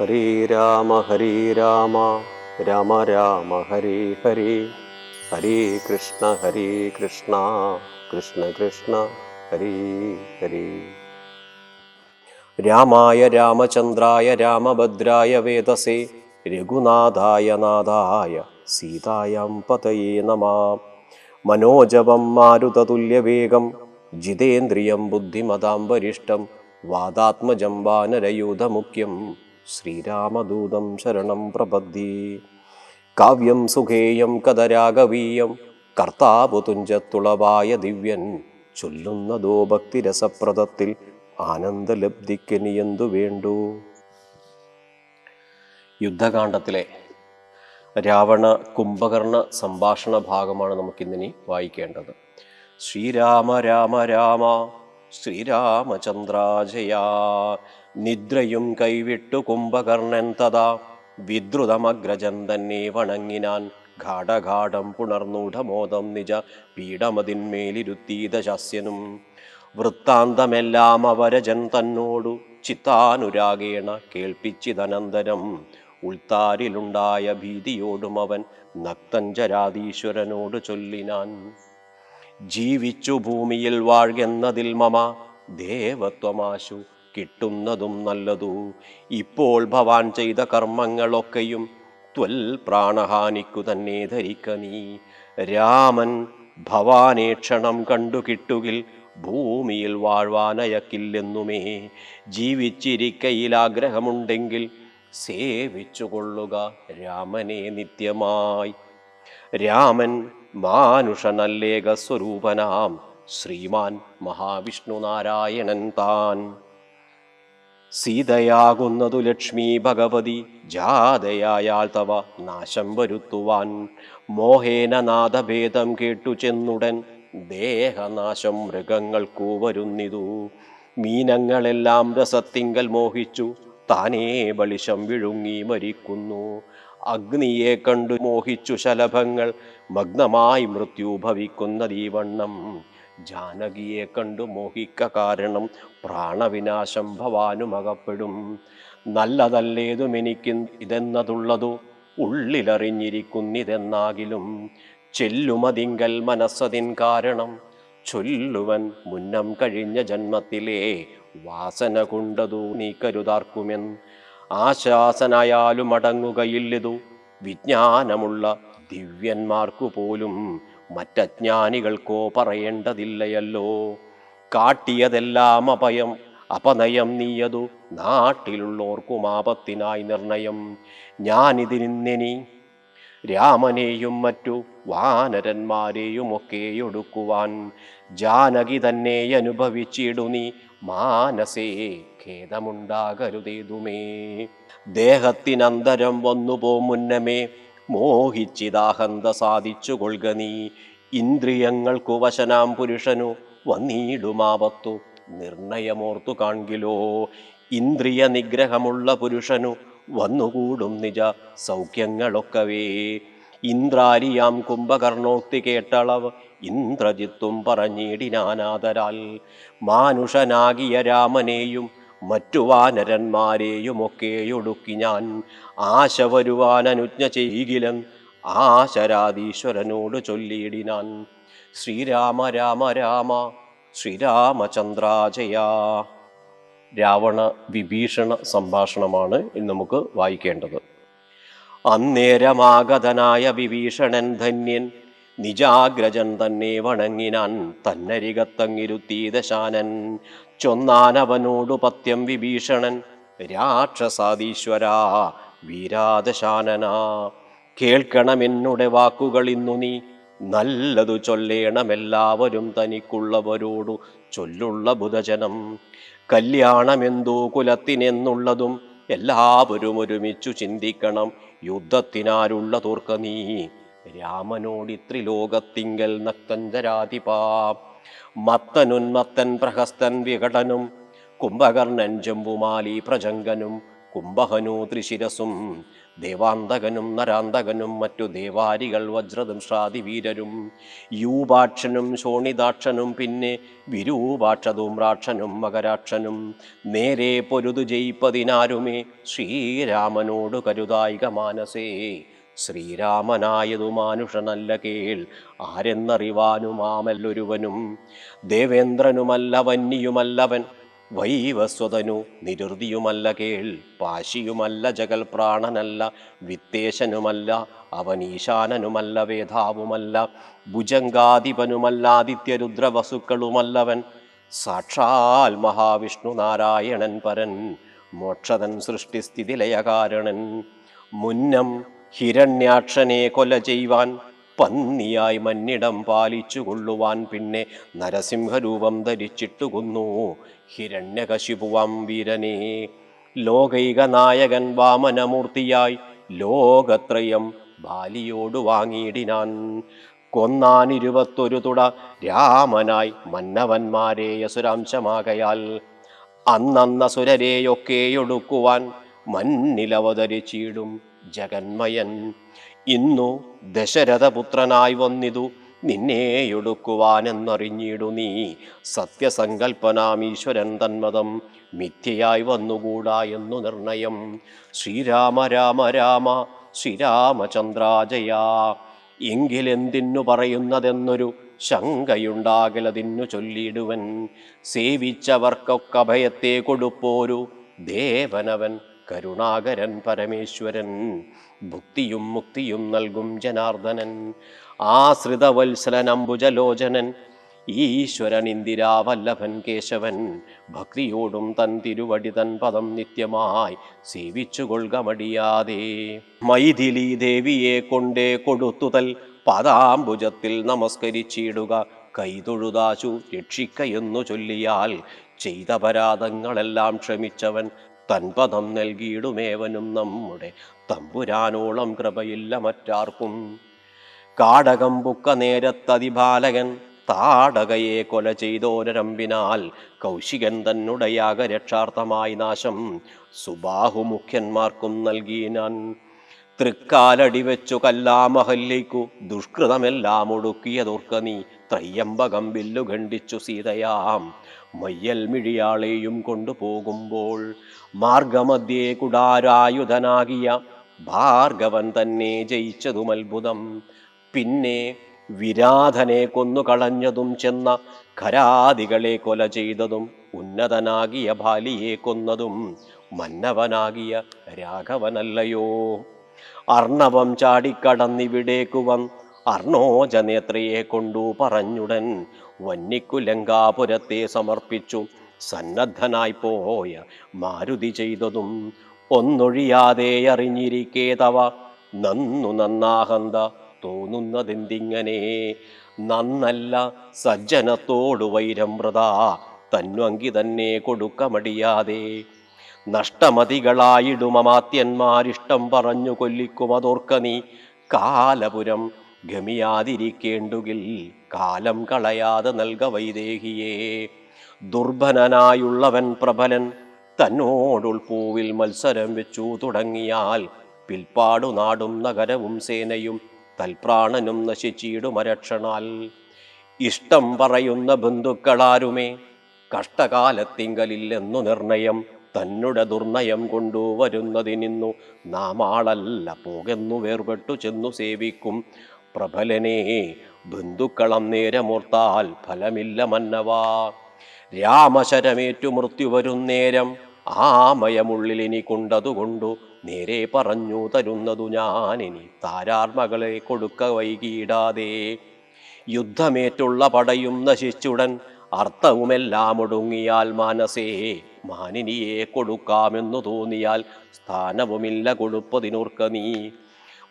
ഹരേ രാമ ഹരേ രാമ രാമ രാമ ഹരേ ഹരേ. ഹരേ കൃഷ്ണ ഹരേ കൃഷ്ണ കൃഷ്ണ കൃഷ്ണ ഹരേ ഹരേ. രാമായ രാമചന്ദ്രായ രാമഭദ്രായ വേദസേ രഘുനാഥായ നാഥായ സീതായം പതയേ നമ. മനോജപം മാരുതതുല്യവേഗം ജിതേന്ദ്രിയം ബുദ്ധിമതാം വരിഷ്ടം വാദാത്മജം വാനരയൂഥമുഖ്യം. ശ്രീരാമദൂതം ശരണം പ്രപദ്ധി കാവ്യം സുഖേയം കഥരാഗവീയം കർത്താവു തുഞ്ചത്തുളവായ ദിവ്യൻ ചൊല്ലുന്നതോ ഭക്തിരസപ്രദത്തിൽ ആനന്ദലബ്ധിക്കനിയെന്തു വേണ്ടു? യുദ്ധകാന്ഡത്തിലെ രാവണ കുംഭകർണ സംഭാഷണ ഭാഗമാണ് നമുക്കിന്നിനി വായിക്കേണ്ടത്. ശ്രീരാമ രാമ രാമ ശ്രീരാമചന്ദ്രാജയാ നിദ്രയും കൈവിട്ടു കുംഭകർണൻ തഥാ. വിദ്രുതമഗ്രജൻ തന്നെ വണങ്ങിനാൻ ഘാടഘാടം പുണർന്നൂഢമോദം നിജ പീഠമതിന്മേലിരുത്തീതശാസ്യനും വൃത്താന്തമെല്ലാം അവരജൻ തന്നോടു ചിത്താനുരാഗേണ കേൾപ്പിച്ചിതനന്തരം. ഉൾത്താരിലുണ്ടായ ഭീതിയോടും അവൻ നക്തഞ്ചരാധീശ്വരനോട് ചൊല്ലിനാൻ. ജീവിച്ചു ഭൂമിയിൽ വാഴ്കെന്നതിൽ മമ ദേവത്വമാശു കിട്ടുന്നതും നല്ലതു. ഇപ്പോൾ ഭവാൻ ചെയ്ത കർമ്മങ്ങളൊക്കെയും ത്വൽ പ്രാണഹാനിക്കു തന്നെ ധരിക്ക നീ. രാമൻ ഭവാനെ ക്ഷണം കണ്ടു കിട്ടുകിൽ ഭൂമിയിൽ വാഴ്വാനയക്കില്ലെന്നുമേ. ജീവിച്ചിരിക്കയിൽ ആഗ്രഹമുണ്ടെങ്കിൽ സേവിച്ചുകൊള്ളുക രാമനെ നിത്യമായി. രാമൻ മാനുഷനല്ലേക സ്വരൂപനാം ശ്രീമാൻ മഹാവിഷ്ണു നാരായണൻ താൻ. സീതയാകുന്നതു ലക്ഷ്മി ഭഗവതി ജാതയായാൽ തവ നാശം വരുത്തുവാൻ. മോഹേന നാദഭേദം കേട്ടു ചെന്നുടൻ ദേഹനാശം മൃഗങ്ങൾക്കു വരുന്നിതു. മീനങ്ങളെല്ലാം രസത്തിങ്കൽ മോഹിച്ചു താനേ ബളിശം വിഴുങ്ങി മരിക്കുന്നു. അഗ്നിയെ കണ്ടു മോഹിച്ചു ശലഭങ്ങൾ മഗ്നമായി മൃത്യു ഭവിക്കുന്നതീവണ്ണം ജാനകിയെ കണ്ടു മോഹിക്ക കാരണം പ്രാണവിനാശം ഭവാനും അകപ്പെടും നല്ലതല്ലേതും എനിക്ക് ഇതെന്നതുള്ളതു ഉള്ളിലറിഞ്ഞിരിക്കുന്നിതെന്നാകിലും. ചെല്ലുമതിങ്കൽ മനസ്സതിൻ കാരണം ചൊല്ലുവൻ മുന്നം കഴിഞ്ഞ ജന്മത്തിലെ വാസന കൊണ്ടതു നീ കരുതാർക്കുമെൻ. ആശാസനായാലും അടങ്ങുകയില്ലതു വിജ്ഞാനമുള്ള ദിവ്യന്മാർക്കു പോലും മറ്റജ്ഞാനികൾക്കോ പറയേണ്ടതില്ലയല്ലോ. കാട്ടിയതെല്ലാം അപയം അപനയം നീയതു നാട്ടിലുള്ളോർക്കും ആപത്തിനായി നിർണയം. ഞാനിതിനിന്നിനി രാമനെയും മറ്റു വാനരന്മാരെയും ഒക്കെ ഒടുക്കുവാൻ ജാനകി തന്നെ അനുഭവിച്ചിടു നീ മാനസേ ഖേദമുണ്ടാകരുതേതുമേ. ദേഹത്തിനന്തരം വന്നുപോ മുന്നമേ മോഹിച്ചിതാഹന്ത സാധിച്ചു കൊൾക നീ. ഇന്ദ്രിയങ്ങൾക്കു വശനാം പുരുഷനു വന്നീടുമാപത്തു. നിർണയമോർത്തു കാൺകിലോ. ഇന്ദ്രിയ നിഗ്രഹമുള്ള പുരുഷനു വന്നുകൂടും നിജ സൗഖ്യങ്ങളൊക്കവേ. ഇന്ദ്രാരിയാം കുംഭകർണോക്തി കേട്ടളവ് ഇന്ദ്രജിത്തും പറഞ്ഞിടിനാനാദരാൽ മാനുഷനാകിയ രാമനെയും മറ്റു വാനരന്മാരെയുമൊക്കെയൊടുക്കി ഞാൻ ആശ വരുവാൻ അനുജ്ഞ ചെയ്യിലൻ ആശരാധീശ്വരനോട് ചൊല്ലിയിടിനാൻ. ശ്രീരാമ രാമ രാമ ശ്രീരാമചന്ദ്രാജയാ. രാവണ വിഭീഷണ സംഭാഷണമാണ് ഇന്ന് നമുക്ക് വായിക്കേണ്ടത്. അന്നേരമാഗതനായ വിഭീഷണൻ ധന്യൻ നിജാഗ്രജൻ തന്നെ വണങ്ങിനാൻ തന്നരികത്തങ്ങിരുത്തീതശാനൻ ചൊന്നാനവനോടു പത്യം വിഭീഷണൻ രാക്ഷസാദീശ്വരാ വീരാദശാനനാ. കേൾക്കണമെന്നുടെ വാക്കുകൾ ഇന്നു നീ നല്ലതു ചൊല്ലേണമെല്ലാവരും തനിക്കുള്ളവരോടു ചൊല്ലുള്ള ബുധജനം. കല്യാണമെന്തോ കുലത്തിനെന്നുള്ളതും എല്ലാവരും ഒരുമിച്ചു ചിന്തിക്കണം. യുദ്ധത്തിനാരുള്ള തോർക്ക നീ രാമനോടിത്രിലോകത്തിങ്കൽ നക്തഞ്ചരാതിപാ മത്തനുന്മത്തൻ പ്രഹസ്തൻ വികടനും കുംഭകർണൻ ജംബുമാലി പ്രജങ്കനും കുംഭഹനു ത്രിശിരസും ദേവാന്തകനും നരാന്തകനും മറ്റു ദേവാരികൾ വജ്രദംഷ്രാതി വീരരും യൂപാക്ഷനും ശോണിതാക്ഷനും പിന്നെ വിരൂപാക്ഷധൂമ്രാക്ഷനും മകരാക്ഷനും നേരെ പൊരുതു ജയിപ്പതിനാരുമേ? ശ്രീരാമനോടു കരുതായിക മാനസേ. ശ്രീരാമനായതു മാനുഷനല്ല കേൾ. ആരെന്നറിവാനുമാമല്ലൊരുവനും? ദേവേന്ദ്രനുമല്ല വന്യയുമല്ലവൻ വൈവസ്വതനു നിരുതിയുമല്ല കേൾ. പാശിയുമല്ല ജഗൽ പ്രാണനല്ല വിത്തേശനുമല്ല. അവൻ ഈശാനനുമല്ല വേധാവുമല്ല. ഭുജങ്കാധിപനുമല്ല ആദിത്യരുദ്രവസുക്കളുമല്ലവൻ. സാക്ഷാൽ മഹാവിഷ്ണു നാരായണൻ പരൻ. മോക്ഷതൻ സൃഷ്ടിസ്ഥിതിലയകാരണൻ. മുന്നം ഹിരണ്യാക്ഷനെ കൊല ചെയ്യുവാൻ പന്നിയായി മന്നിടം പാലിച്ചു കൊള്ളുവാൻ പിന്നെ നരസിംഹരൂപം ധരിച്ചിട്ടു കൊന്നു. ഹിരണ്യകശിപുവാം വീരനെ. ലോകൈക നായകൻ വാമനമൂർത്തിയായി ലോകത്രയം ബാലിയോട് വാങ്ങിയിടിനാൻ. കൊന്നാൻ ഇരുപത്തൊരു തുട രാമനായി മന്നവന്മാരെ യസുരാംശമാകയാൽ അന്നന്ന സുരരെയൊക്കെയൊടുക്കുവാൻ മന്നിലവതരിച്ചിടും. ജഗന്മയൻ ഇന്നു ദശരഥപുത്രനായി വന്നിതു. നിന്നെയൊടുക്കുവാനെന്നറിഞ്ഞിടു നീ. സത്യസങ്കൽപ്പനാമീശ്വരൻ തന്മതം മിഥ്യയായി വന്നുകൂടാ എന്നു നിർണയം. ശ്രീരാമ രാമ രാമ ശ്രീരാമചന്ദ്രാജയ. എങ്കിലെന്തിന്നു പറയുന്നതെന്നൊരു ശങ്കയുണ്ടാകലതിന്നു ചൊല്ലിയിടുവൻ. സേവിച്ചവർക്കൊക്കെ അഭയത്തെ കൊടുപ്പോരു ദേവനവൻ. കരുണാകരൻ പരമേശ്വരൻ. ഭുക്തിയും മുക്തിയും നൽകും ജനാർദ്ദനൻ. ആശ്രിതവത്സലൻ അംബുജലോചനൻ ഈശ്വരൻ ഇന്ദിരാവല്ലഭൻ കേശവൻ. ഭക്തിയോടും തൻ തിരുവടി തൻ പദം നിത്യമായി സേവിച്ചു കൊള്ളുക മടിയാതെ മൈഥിലി ദേവിയെ കൊണ്ടേ കൊടുത്തുതൽ പദാംബുജത്തിൽ നമസ്കരിച്ചിടുക. കൈതൊഴുതാശു രക്ഷിക്കയെന്നു ചൊല്ലിയാൽ ചെയ്ത പരാധങ്ങളെല്ലാം ക്ഷമിച്ചവൻ തൻപദം നൽകിയിടുമേവനും നമ്മുടെ തമ്പുരാനോളം കൃപയില്ല മറ്റാർക്കും. കാടകം പുക്ക നേരത്തതിബാലകൻ താടകയെ കൊല ചെയ്തോരരമ്പിനാൽ കൗശികൻ തന്നുടയാക രക്ഷാർത്ഥമായി നാശം. സുബാഹുമുഖ്യന്മാർക്കും നൽകിനാൻ തൃക്കാലടി വെച്ചു കല്ലാമഹല്ലിക്കു. ദുഷ്കൃതമെല്ലാം ഒടുക്കിയതോർക്ക നീ. ത്രയ്യമ്പകം വില്ലു ഖണ്ഡിച്ചു സീതയാം. മയ്യൽ മിഴിയാളെയും കൊണ്ടുപോകുമ്പോൾ മാർഗമധ്യേ കുടാരായുധനാകിയ ഭാർഗവൻ തന്നെ ജയിച്ചതും അത്ഭുതം പിന്നെ വിരാധനെ കൊന്നു കളഞ്ഞതും ചെന്ന ഖരാദികളെ കൊല ചെയ്തതും ഉന്നതനാകിയ ബാലിയെ കൊന്നതും മന്നവനാകിയ രാഘവനല്ലയോ. അർണവം ചാടിക്കടന്നിവിടേക്കു വന്ന് അർണോജനേത്രയെ കൊണ്ടു പറഞ്ഞുടൻ വന്നിക്കുലങ്കാപുരത്തെ സമർപ്പിച്ചു. സന്നദ്ധനായി പോയ മാരുതി ചെയ്തതും ഒന്നൊഴിയാതെ അറിഞ്ഞിരിക്കേ തവ നന്നു നന്നാഹന്ത തോന്നുന്നതെന്തിങ്ങനെ? നന്നല്ല സജ്ജനത്തോടു വൈരം വ്രത തന്വങ്കി തന്നെ കൊടുക്ക മടിയാതെ നഷ്ടമതികളായിടുമമാത്യന്മാരിഷ്ടം പറഞ്ഞു കൊല്ലിക്കുമതോർക്ക നീ. കാലപുരം ഗമിയാതിരിക്കേണ്ടുകിൽ കാലം കളയാതെ നൽക വൈദേഹിയെ. ദുർബലനായുള്ളവൻ പ്രബലൻ തന്നോടുൾപൂവിൽ മത്സരം വെച്ചു തുടങ്ങിയാൽ പിൽപ്പാടു നാടും നഗരവും സേനയും തൽപ്രാണനും നശിച്ചിടുമരക്ഷണാൽ. ഇഷ്ടം പറയുന്ന ബന്ധുക്കളാരുമേ? കഷ്ടകാലത്തിങ്കലില്ലെന്നു നിർണയം തന്നുടെ ദുർനയം കൊണ്ടുവരുന്നതിനിന്നു നാം ആളല്ല പോകുന്നു വേർപെട്ടു ചെന്നു സേവിക്കും. പ്രബലനെ ബന്ധുക്കളം നേരമോർത്താൽ ഫലമില്ല മന്നവാ. രാമശരമേറ്റു മൃത്യു വരും നേരം വരുന്നേരം ആമയമുള്ളിലിനി കൊണ്ടതുകൊണ്ടു നേരെ പറഞ്ഞു തരുന്നതു ഞാനിനി താരാർമകളെ കൊടുക്ക വൈകിയിടാതെ. യുദ്ധമേറ്റുള്ള പടയും നശിച്ചുടൻ അർത്ഥവുമെല്ലാം ഒടുങ്ങിയാൽ മാനസേ മാനിനിയെ കൊടുക്കാമെന്നു തോന്നിയാൽ സ്ഥാനവുമില്ല കൊടുപ്പതിനോർക്ക നീ.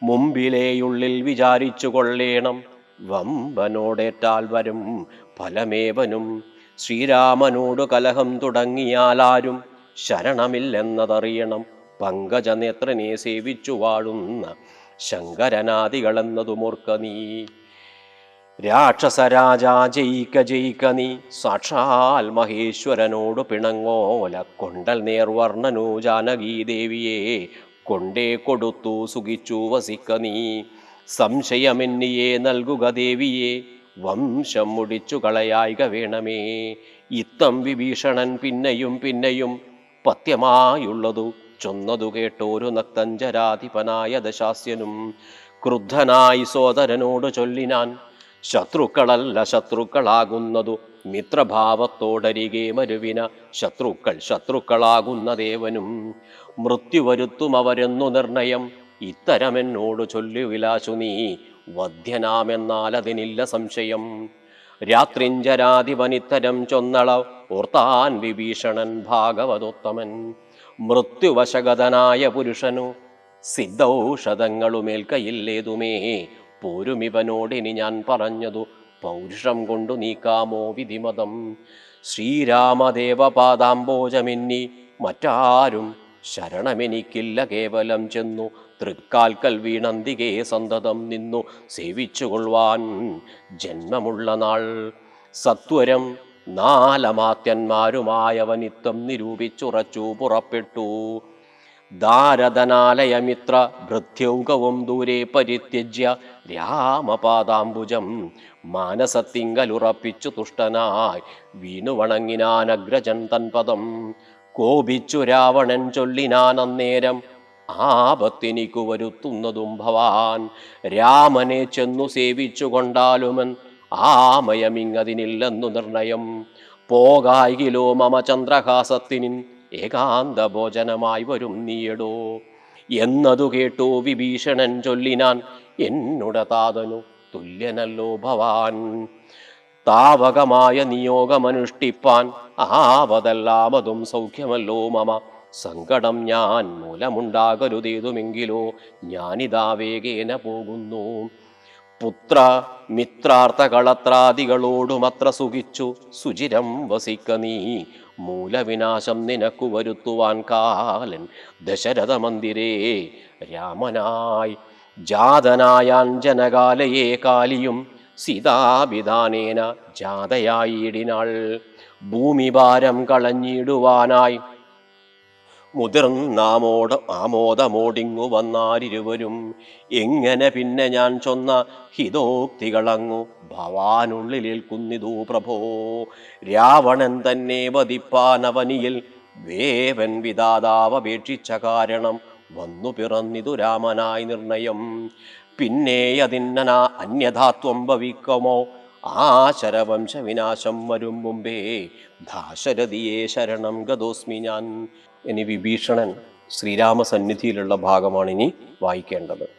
മുമ്പിലേയുള്ളിൽ വിചാരിച്ചു കൊള്ളേണം വമ്പനോടേറ്റാൽ വരും ഫലമേവനും. ശ്രീരാമനോട് കലഹം തുടങ്ങിയാലാരും ശരണമില്ലെന്നതറിയണം പങ്കജനേത്രനെ സേവിച്ചു വാഴുന്ന ശങ്കരനാദികളെന്നതുമോർക്ക നീ. രാക്ഷസരാജാ ജയിക്ക ജയിക്ക നീ സാക്ഷാൽ മഹേശ്വരനോട് പിണങ്ങോല കൊണ്ടൽ നേർവർണനു ജാനകീദേവിയെ കൊണ്ടേ കൊടുത്തു സുഖിച്ചു വസിക്ക നീ. സംശയമെന്നിയെ നൽകുക ദേവിയെ വംശം മുടിച്ചു കളയായിക വേണമേ. ഇത്തം വിഭീഷണൻ പിന്നെയും പിന്നെയും പത്യമായുള്ളതു ചൊന്നതു കേട്ടോരു നക്തഞ്ചരാധിപനായ ദശാസ്യനും ക്രുദ്ധനായി സോദരനോട് ചൊല്ലിനാൻ ശത്രുക്കളല്ല ശത്രുക്കളാകുന്നതു. മിത്രഭാവത്തോടരികെ മരുവിന ശത്രുക്കൾ ശത്രുക്കളാകുന്ന ദേവനും മൃത്യു വരുത്തും അവരെന്നു നിർണയം. ഇത്തരമെന്നോട് ചൊല്ലുവിലാശു നീ. വധ്യനാമെന്നാൽ അതിനില്ല സംശയം രാത്രിഞ്ചരാധിപനിത്തരം ചൊന്നള ഓർത്താൻ വിഭീഷണൻ ഭാഗവതോത്തമൻ. മൃത്യുവശഗതനായ പുരുഷനു സിദ്ധൌഷധങ്ങളുമേൽക്കയില്ലേതുമേ. പോരുമിവനോടിനി ഞാൻ പറഞ്ഞതു പൗരുഷം കൊണ്ടു നീക്കാമോ വിധിമതം? ശ്രീരാമദേവപാദാംബോജമിന്നി മറ്റാരും ശരണമെനിക്കില്ല കേവലം ചെന്നു തൃക്കാൽക്കൽ വീണന്തികേ സന്തതം നിന്നു സേവിച്ചുകൊള്ളുവാൻ ജന്മമുള്ള നാൾ. സത്വരം നാലമാത്യന്മാരുമായവനിത്തം നിരൂപിച്ചുറച്ചു പുറപ്പെട്ടു. ദാരദനാലയമിത്ര ഭൃത്യൗകവും ദൂരെ പരിത്യജ്യ രാമപാദാംബുജം മാനസത്തിങ്കലുറപ്പിച്ചു തുഷ്ടനായി വീണു വണങ്ങിനാനഗ്രജൻ തൻപദം. കോപിച്ചു രാവണൻ ചൊല്ലിനാൻ അന്നേരം ആപത്തിനിക്കു വരുത്തുന്നതും ഭവാൻ. രാമനെ ചെന്നു സേവിച്ചു കൊണ്ടാലുമൻ ആമയമിങ്ങതിനില്ലെന്നു നിർണയം. പോകായികിലോ മമ ചന്ദ്രഹാസത്തിനിൻ ഏകാന്ത ഭോജനമായി വരും നീയടോ. എന്നതു കേട്ടു വിഭീഷണൻ ചൊല്ലിനാൻ എന്നുട താതനു തുല്യനല്ലോ ഭവാൻ. താവകമായ നിയോഗമനുഷ്ഠിപ്പാൻ ആവതല്ലാമതും സൗഖ്യമല്ലോ മമ. സങ്കടം ഞാൻ മൂലമുണ്ടാകരുതേതുമെങ്കിലോ ഞാനിതാ വേഗേന പോകുന്നു. പുത്ര മിത്രാർത്ഥകളത്രാദികളോടുമത്ര സുഖിച്ചു സുചിരം വസിക്ക നീ. മൂലവിനാശം നിനക്കു വരുത്തുവാൻ കാലൻ ദശരഥ മന്ദിരേ രാമനായി ജാതനായാഞ്ജനകാലയെ കാലിയും സീതാഭിധാനേന ജാതയായിടിനാൾ. ഭൂമിഭാരം കളഞ്ഞിടുവാനായി മുതിർന്നാമോട് ആമോദമോടിങ്ങു വന്നാരിരുവരും. എങ്ങനെ പിന്നെ ഞാൻ ചൊന്ന ഹിതോക്തികളങ്ങു ഭവാനുള്ളിലേൽക്കുന്നിതൂ പ്രഭോ. രാവണൻ തന്നെ വധിപ്പാനവനിയിൽ വേവൻ വിധാതാവപേക്ഷിച്ച കാരണം വന്നു പിറന്നിതു രാമനായി നിർണയം. പിന്നെ അതിന്നന അന്യഥാത്വം ഭവിക്കുമോ? ആ ശരവംശ വിനാശം വരും മുമ്പേ ദാശരഥിയെ ശരണം ഗതോസ്മി ഞാൻ. ഇനി വിഭീഷണൻ ശ്രീരാമ സന്നിധിയിലുള്ള ഭാഗമാണ് ഇനി വായിക്കേണ്ടത്.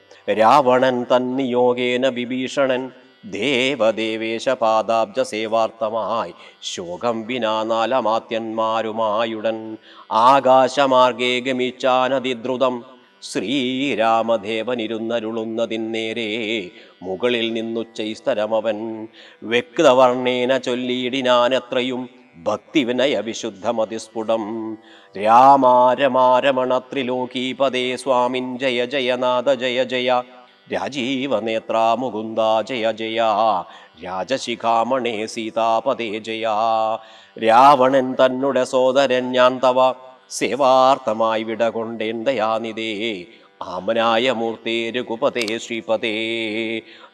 രാവണൻ തന്നിയോഗേന വിഭീഷണൻ ദേവദേവേശ പാദാബ്ജ സേവാർത്ഥമായി ശോകം വിനാ നാലമാത്യന്മാരുമായുടൻ ആകാശമാർഗേ ഗമിച്ചാനതിദ്രുതം ശ്രീരാമദേവനിരുന്നരുളുന്നതിന്നേരെ മുകളിൽ നിന്നുച്ചൈസ്തരമവൻ വ്യക്തവർണേന ചൊല്ലിയിടിനാനെത്രയും ഭക്തിവിനയ വിശുദ്ധമതിസ്ഫുടം. രാമാരമാരമണ ത്രിലോകീപദേ സ്വാമിൻ ജയ ജയനാഥ ജയ ജയ. രാജീവനേത്രാ മുകുന്ദ ജയ ജയ. രാജശിഖാമണേ സീതാപദേ ജയ. രാവണൻ തന്നുടെ സോദരൻ ഞാൻ തവ. സേവാർത്ഥമായി വിടകൊണ്ടേൻ ദയാനിതേ ആമനായ മൂർത്തേ രഘുപതേ ശ്രീപതേ.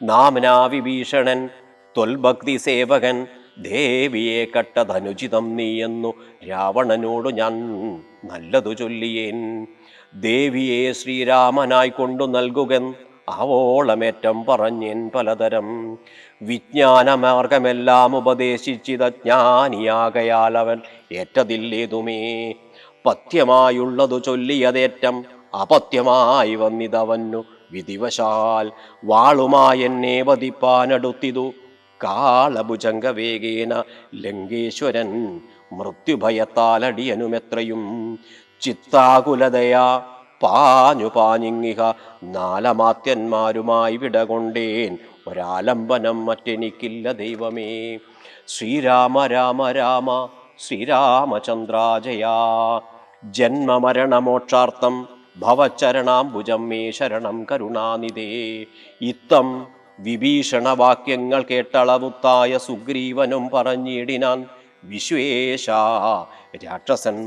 നാമനാ വിഭീഷണൻ തൊൽഭക്തി സേവകൻ ദേവിയെ കട്ടതനുചിതം നീയെന്നു രാവണനോടു ഞാൻ നല്ലതു ചൊല്ലിയേൻ. ദേവിയെ ശ്രീരാമനായി കൊണ്ടു നൽകുകൻ അവോളമേറ്റം പറഞ്ഞേൻ പലതരം. വിജ്ഞാനമാർഗമെല്ലാം ഉപദേശിച്ചിത ജ്ഞാനിയാകയാൽ അവൻ ഏറ്റതില്ലേതുമേ. പഥ്യമായുള്ളതു ചൊല്ലിയതേറ്റം അപത്യമായി വന്നിതവന്നു വിധിവശാൽ. വാളുമായെന്നെ വധിപ്പാനടുത്തിതു കാളഭുജംഗവേഗേന ലങ്കേശ്വരൻ മൃത്യുഭയത്താലടിയനുമെത്രയും. ചിത്താകുലതയാ പാഞ്ഞു പാഞ്ഞിങ്ങിഹ നാലമാത്യന്മാരുമായി വിടകൊണ്ടേൻ ഒരാലംബനം മറ്റെനിക്കില്ല ദൈവമേ. ശ്രീരാമ രാമ രാമ ശ്രീരാമചന്ദ്രാജയാ. ജന്മമരണമോക്ഷാർത്ഥം ഭവചരണാംബുജം മേ ശരണം കരുണാനിധേ. ഇത്തം വിഭീഷണവാക്യങ്ങൾ കേട്ടളവുത്തായ സുഗ്രീവനും പറഞ്ഞിടിനാൻ വിശ്വേശ രാക്ഷസൻ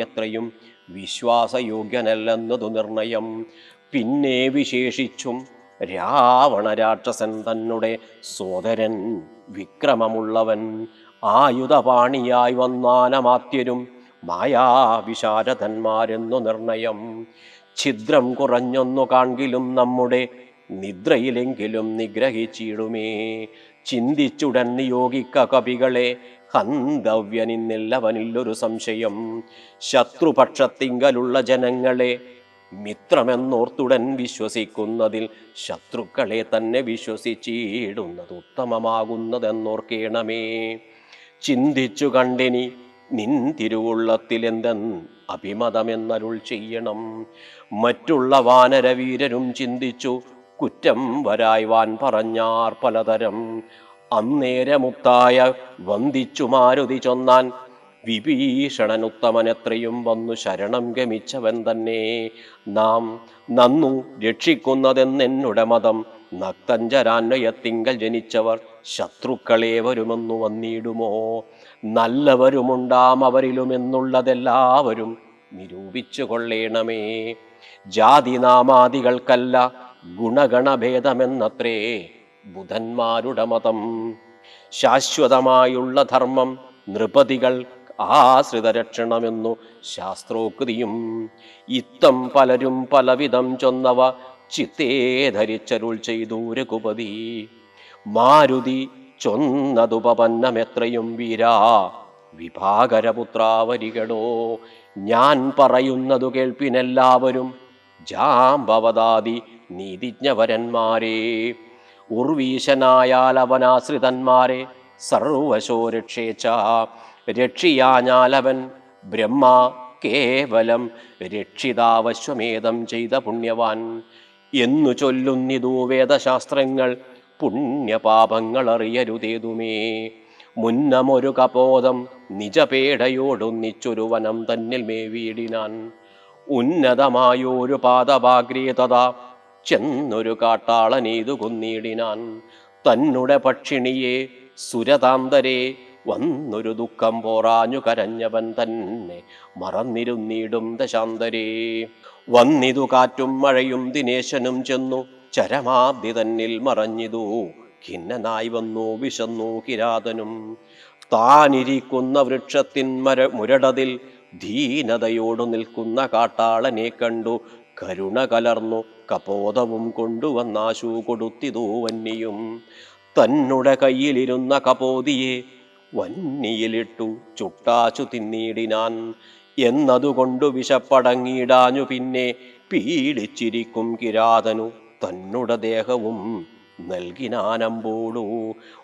എത്രയും വിശ്വാസയോഗ്യനല്ലെന്നതു നിർണയം. പിന്നെ വിശേഷിച്ചും രാവണ രാക്ഷസൻ തന്നെ സോദരൻ വിക്രമമുള്ളവൻ. ആയുധപാണിയായി വന്നാനമാത്യരും മായാവിശാരഥന്മാരെന്നു നിർണയം. ഛിദ്രം കുറഞ്ഞൊന്നു കാൺകിലും നമ്മുടെ നിദ്രയിലെങ്കിലും നിഗ്രഹിച്ചിടുമേ. ചിന്തിച്ചുടൻ നിയോഗിക്ക കവികളെ. ഹന്തവ്യനിന്നില്ലവനില്ലൊരു സംശയം. ശത്രുപക്ഷത്തിങ്കലുള്ള ജനങ്ങളെ. മിത്രമെന്നോർത്തുടൻ വിശ്വസിക്കുന്നതിൽ ശത്രുക്കളെ തന്നെ വിശ്വസിച്ചിടുന്നത് ഉത്തമമാകുന്നതെന്നോർക്കേണമേ. ചിന്തിച്ചു കണ്ടിനി നിൻ തിരുവുള്ളത്തിൽ എന്തെൻ അഭിമതമെന്നരുൾ ചെയ്യണം. മറ്റുള്ള വാനരവീരരും ചിന്തിച്ചു കുറ്റം വരായ്വാൻ പറഞ്ഞാർ പലതരം. അന്നേരമുത്തായ വന്ദിച്ചു മാരുതി ചൊന്നാൻ വിഭീഷണൻ ഉത്തമനെത്രയും വന്നു ശരണം ഗമിച്ചവൻ തന്നെ. നാം നന്നു രക്ഷിക്കുന്നതെന്നെന്നുടെ മതം നക്തഞ്ചരാന്വയത്തിങ്കൽ ജനിച്ചവർ ശത്രുക്കളെ വരുമെന്നു വന്നിടുമോ? നല്ലവരുമുണ്ടാം അവരിലുമെന്നുള്ളതെല്ലാവരും നിരൂപിച്ചു കൊള്ളേണമേ ജാതിനാമാദികൾക്കല്ല ഗുണഗണഭേദമെന്നത്രേ ബുധന്മാരുടെ മതം ശാശ്വതമായുള്ള ധർമ്മം നൃപതികൾ ആശ്രിതരക്ഷണമെന്നു ശാസ്ത്രോക്തിയും. ഇത്തം പലരും പലവിധം ചൊന്നവ ചിത്തേ ധരിച്ചരുൾ ചെയ്തു രഘുപതി. മാരുതി ചൊന്നതുപപന്നമെത്രയും വീരാ വിഭാകരപുത്രാവരികടോ ഞാൻ പറയുന്നതു കേൾപ്പിനെല്ലാവരും ജാമ്പവതാതി നീതിജ്ഞവരന്മാരെ ഉർവീശനായാൽ അവനാശ്രിതന്മാരെ സർവശോ രക്ഷേച്ച രക്ഷിയാഞ്ഞാലവൻ ബ്രഹ്മ കേവലം രക്ഷിതാവശ്വമേധം ചെയ്ത പുണ്യവാൻ. എന്നു ചൊല്ലുന്നിതു വേദശാസ്ത്രങ്ങൾ പുണ്യപാപങ്ങൾ അറിയരുതേതുമേ മുന്നമൊരു കപോതം നിജപേടയോടൊന്നിച്ചൊരു വനം തന്നിൽ മേവീടിനാൻ ഉന്നതമായൊരു പാദപാഗ്രേതത ചെന്നൊരു കാട്ടാളനീതു കൊന്നിടിനാൻ. തന്നുടെ പക്ഷിണിയെ സുരതാന്തരെ വന്നൊരു ദുഃഖം പോറാഞ്ഞു കരഞ്ഞവൻ തന്നെ മറന്നിരുന്നിടും ദശാന്തരേ. വന്നിതു കാറ്റും മഴയും ദിനേശനും ചെന്നു ചരമാബ്ദി തന്നിൽ മറഞ്ഞിതു. ഖിന്നനായി വന്നു വിശന്നു കിരാതനും. താനിരിക്കുന്ന വൃക്ഷത്തിൻ മര മുരടതിൽ ധീനതയോടു നിൽക്കുന്ന കാട്ടാളനെ കണ്ടു കരുണ കലർന്നു കപോതവും കൊണ്ടുവന്നാശു കൊടുത്തിതു വന്നിയും. തന്നുടെ കയ്യിലിരുന്ന കപോതിയെ വന്നിയിലിട്ടു ചുട്ടാച്ചു തിന്നിടിനാൻ. എന്നതുകൊണ്ടു വിശപ്പടങ്ങിയിടാഞ്ഞു പിന്നെ പീഡിച്ചിരിക്കും കിരാതനു തന്നുടെ ദേഹവും നൽകിനാനമ്പോടു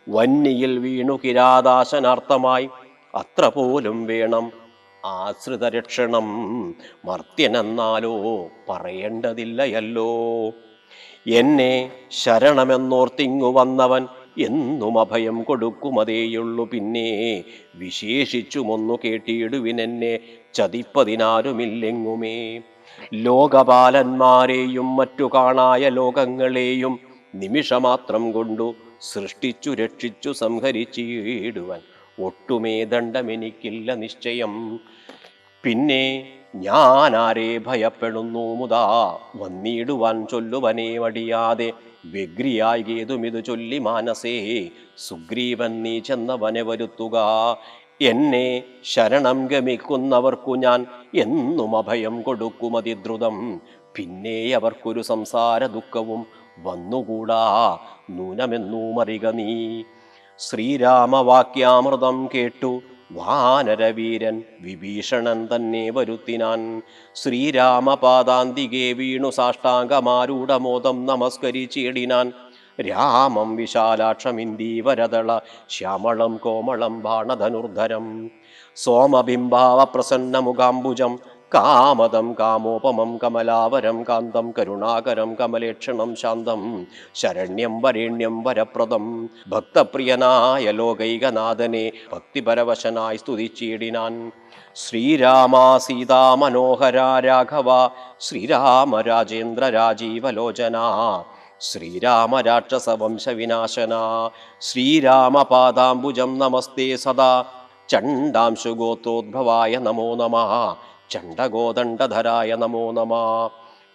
വന്നിയിൽ വീണു കിരാതാശനർത്ഥമായി അത്ര പോലും വേണം ആശ്രിതരക്ഷണം മർത്യനെന്നാലോ പറയേണ്ടതില്ലയല്ലോ. എന്നെ ശരണമെന്നോർത്തിങ്ങു വന്നവൻ എന്നും അഭയം കൊടുക്കുമതേയുള്ളു പിന്നെ. വിശേഷിച്ചുമൊന്നു കേട്ടിയിടുവിനെന്നെ ചതിപ്പതിനാരുമില്ലെങ്ങുമേ. ലോകപാലന്മാരെയും മറ്റു കാണായ ലോകങ്ങളെയും നിമിഷമാത്രം കൊണ്ടു സൃഷ്ടിച്ചു രക്ഷിച്ചു സംഹരിച്ചിടുവാൻ. ഒട്ടുമേ ദണ്ഡമെനിക്കില്ല നിശ്ചയം. പിന്നെ ഞാൻ ആരെ ഭയപ്പെടുന്നു മുതാ വന്നിടുവാൻ ചൊല്ലുവനെ മടിയാതെ വ്യഗ്രിയായി ഗേതുമിതു ചൊല്ലി മാനസേ സുഗ്രീവൻ നീ ചെന്നവനെ വരുത്തുക. എന്നെ ശരണം ഗമിക്കുന്നവർക്കു ഞാൻ എന്നും അഭയം കൊടുക്കുമതിദ്രുതം പിന്നെ അവർക്കൊരു സംസാര ദുഃഖവും വന്നുകൂടാ നൂനമെന്നു മറിക നീ. ശ്രീരാമവാക്യാമൃതം കേട്ടു വാനരവീരൻ വിഭീഷണൻ തന്നെ വരുത്തിനാൻ. ശ്രീരാമപാദാന്തികെ വീണു സാഷ്ടാംഗമാരൂഢമോദം നമസ്കരിച്ചിടിനാൻ. രാമം വിശാലാക്ഷമിന്ദീവരതള ശ്യാമളം കോമളം ബാണധനുർധരം സോമബിംബാവ പ്രസന്നമുഖാംബുജം കാമദം കാമോപമം കമലാവരം കാന്തം കരുണാകരം കമലേക്ഷണം ശാന്തം ശരണ്യം വരേണ്യം വരപ്രദം. ഭക്തപ്രിയനായ ലോകൈകനാഥനെ ഭക്തിപരവശനായി സ്തുതിച്ചിടിനാൻ. ശ്രീരാമ സീതാ മനോഹര രാഘവ ശ്രീരാമ രാജേന്ദ്ര രാജീവലോചന ശ്രീരാമ രാക്ഷസ വംശവിനാശന ശ്രീരാമപാദാംബുജം നമസ്തേ സദാ. ചണ്ഡാംശുഗോത്രോദ്ഭവായ നമോ നമ. ചണ്ഡഗോദണ്ഡധരായ നമോ നമ.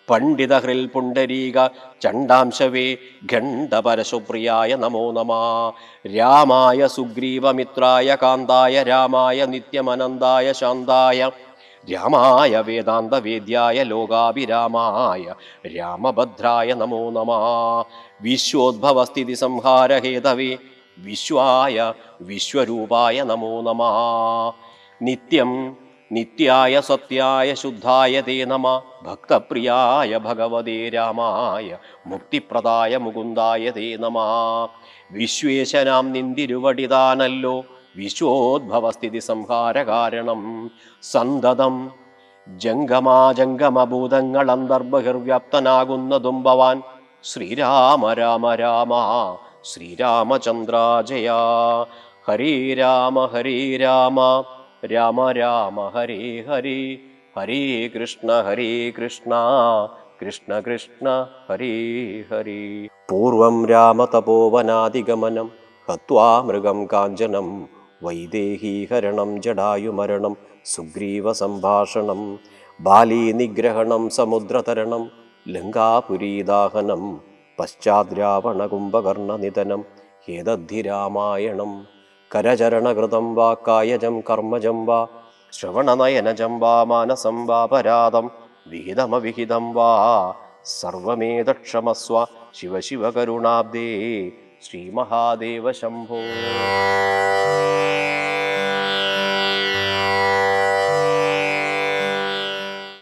പണ്ഡിതഹൃൽ പുണ്ടരീക ചണ്ഡാംശവേ ഖണ്ഡപരശുപ്രിയായ നമോ നമ. രാമായ സുഗ്രീവമിത്രായ കാന്തായ രാമായ നിത്യമനന്തായ ശാന്തായ രാമായ വേദാന്തവേദ്യായ ലോകാഭിരാമായ രാമഭദ്രായ നമോ നമ. വിശ്വോദ്ഭവസ്ഥിതി സംഹാരഹേതവേ വിശ്വായ വിശ്വരൂപായ നമോ നമ. നിത്യം നിത്യായ സത്യായ ശുദ്ധായ തേ നമ ഭക്തപ്രിയായ ഭഗവതേ രാമായ മുക്തിപ്രദായ മുകുന്ദായ തേ നമ. വിശ്വേശനാം നിന്തിരുവടിതാനല്ലോ വിശ്വോദ്ഭവസ്ഥിതി സംഹാര കാരണം. സന്തതം ജംഗമാജംഗമഭൂതങ്ങൾ അന്തർബഹിർവ്യാപ്തനാകുന്നതും ഭവാൻ ശ്രീരാമ രാമ രാമ ശ്രീരാമചന്ദ്രാജയാ. ഹരേ രാമ ഹരേ രാമ. രാമ രാമ ഹരേ ഹരി ഹരേ കൃഷ്ണ ഹരേ കൃഷ്ണ കൃഷ്ണ കൃഷ്ണ ഹരേ ഹരി. പൂർവം രാമതപോവനാദിഗമനം ഹത്വാ മൃഗം കാഞ്ചനം വൈദേഹീഹരണം ജടായുമരണം സുഗ്രീവസംഭാഷണം ബാലീനിഗ്രഹണം സമുദ്രതരണം ലങ്കാപുരീദാഹനം പശ്ചാദ്രാവണകുംഭകർണനിധനം ഹേതദ്ധിരാമായണം കരചരണകൃതം വാ കായജം കർമ്മജം വാ ശ്രവണനയനജം വാ മാനസം വാ പരാതം വിഹിതമവിഹിതം വാ. സർവമേതക്ഷമസ്വ ശിവ ശിവ കരുണാബ്ദേ ശ്രീമഹാദേവ ശംഭോ.